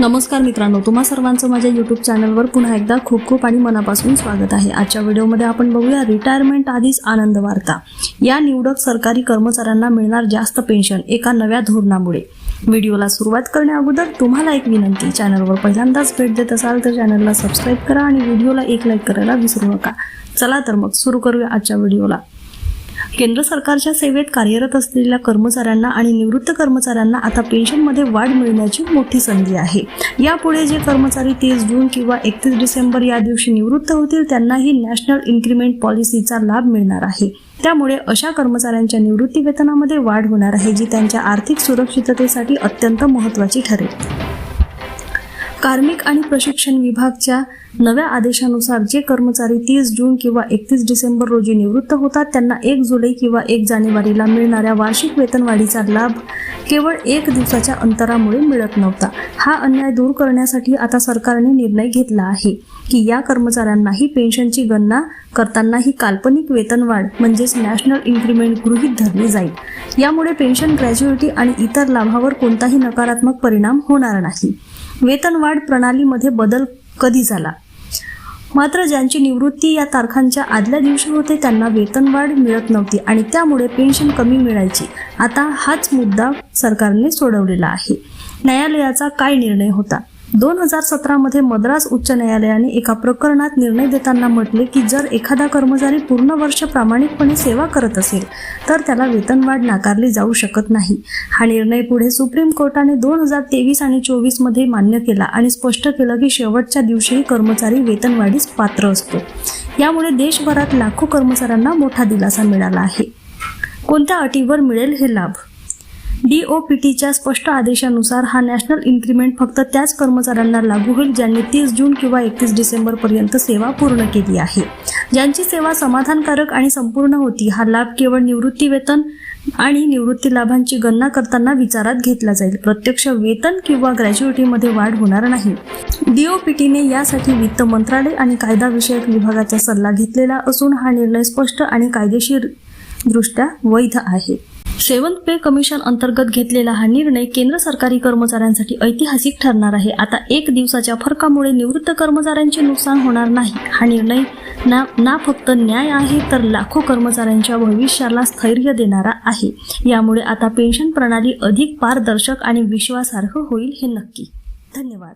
नमस्कार मित्रांनो तुम्हा सर्वांचं माझ्या यूट्यूब चॅनलवर पुन्हा एकदा खूप खूप आणि मनापासून स्वागत आहे. आजच्या व्हिडिओमध्ये आपण बघूया रिटायरमेंट आधीच आनंद वार्ता. या निवडक सरकारी कर्मचाऱ्यांना मिळणार जास्त पेन्शन एका नव्या धोरणामुळे. व्हिडिओला सुरुवात करण्याअगोदर तुम्हाला एक विनंती चॅनलवर पहिल्यांदाच भेट देत असाल तर चॅनलला सबस्क्राईब करा आणि व्हिडिओला एक लाईक करायला विसरू नका. चला तर मग सुरू करूया आजच्या व्हिडिओला. केंद्र सरकारच्या सेवेत कार्यरत असलेल्या कर्मचाऱ्यांना आणि निवृत्त कर्मचाऱ्यांना आता पेन्शनमध्ये वाढ मिळण्याची मोठी संधी आहे. यापुढे जे कर्मचारी तीस जून किंवा एकतीस डिसेंबर या दिवशी निवृत्त होतील त्यांनाही नॅशनल इन्क्रिमेंट पॉलिसीचा लाभ मिळणार आहे. त्यामुळे अशा कर्मचाऱ्यांच्या निवृत्ती वेतनामध्ये वाढ होणार आहे जी त्यांच्या आर्थिक सुरक्षिततेसाठी अत्यंत महत्त्वाची ठरेल. कार्मिक आणि प्रशिक्षण विभागच्या नव्या आदेशानुसार जे कर्मचारी तीस जून किंवा एकतीस डिसेंबर रोजी निवृत्त होतात त्यांना एक जुलै किंवा एक जानेवारीला मिळणाऱ्या वार्षिक वेतनवाढीचा लाभ केवळ एक दिवसाच्या अंतरामुळे मिळत नव्हता. हा अन्याय दूर करण्यासाठी आता सरकारने निर्णय घेतला आहे की या कर्मचाऱ्यांनाही पेन्शनची गणना करताना ही काल्पनिक वेतनवाढ म्हणजेच नॅशनल इन्क्रीमेंट गृहीत धरली जाईल. यामुळे पेन्शन ग्रॅज्युएटी आणि इतर लाभावर कोणताही नकारात्मक परिणाम होणार नाही. वेतनवाढ प्रणालीमध्ये बदल कधी झाला? मात्र ज्यांची निवृत्ती या तारखांच्या आदल्या दिवशी होते त्यांना वेतनवाढ मिळत नव्हती आणि त्यामुळे पेन्शन कमी मिळायची. आता हाच मुद्दा सरकारने सोडवलेला आहे. न्यायालयाचा काय निर्णय होता? दोन हजार सतरामध्ये मद्रास उच्च न्यायालयाने एका प्रकरणात निर्णय देताना म्हटले की जर एखादा कर्मचारी पूर्ण वर्ष प्रामाणिकपणे सेवा करत असेल तर त्याला वेतनवाढ नाकारली जाऊ शकत नाही. हा निर्णय पुढे सुप्रीम कोर्टाने दोन हजार तेवीस आणि चोवीसमध्ये मान्य केला आणि स्पष्ट केलं की शेवटच्या दिवशीही कर्मचारी वेतनवाढीस पात्र असतो. यामुळे देशभरात लाखो कर्मचाऱ्यांना मोठा दिलासा मिळाला आहे. कोणत्या अटीवर मिळेल हे लाभ? डीओपीटीच्या स्पष्ट आदेशानुसार हा नॅशनल इन्क्रिमेंट फक्त त्याच कर्मचाऱ्यांना लागू होईल ज्यांनी तीस जून किंवा एकतीस डिसेंबर पर्यंत सेवा पूर्ण केली आहे. ज्यांची सेवा समाधानकारक आणि संपूर्ण होती हा लाभ केवळ निवृत्ती वेतन आणि निवृत्ती लाभांची गणना करताना विचारात घेतला जाईल. प्रत्यक्ष वेतन किंवा ग्रॅज्युएटीमध्ये वाढ होणार नाही. डीओपीटीने यासाठी वित्त मंत्रालय आणि कायदा विषयक विभागाचा सल्ला घेतलेला असून हा निर्णय स्पष्ट आणि कायदेशीर दृष्ट्या वैध आहे. सेवन पे कमिशन अंतर्गत घेतलेला हा निर्णय केंद्र सरकारी कर्मचाऱ्यांसाठी ऐतिहासिक ठरणार आहे. आता एक दिवसाच्या फरकामुळे निवृत्त कर्मचाऱ्यांचे नुकसान होणार नाही. हा निर्णय ना ना फक्त न्याय आहे तर लाखो कर्मचाऱ्यांच्या भविष्याला स्थैर्य देणारा आहे. यामुळे आता पेन्शन प्रणाली अधिक पारदर्शक आणि विश्वासार्ह होईल हे नक्की. धन्यवाद.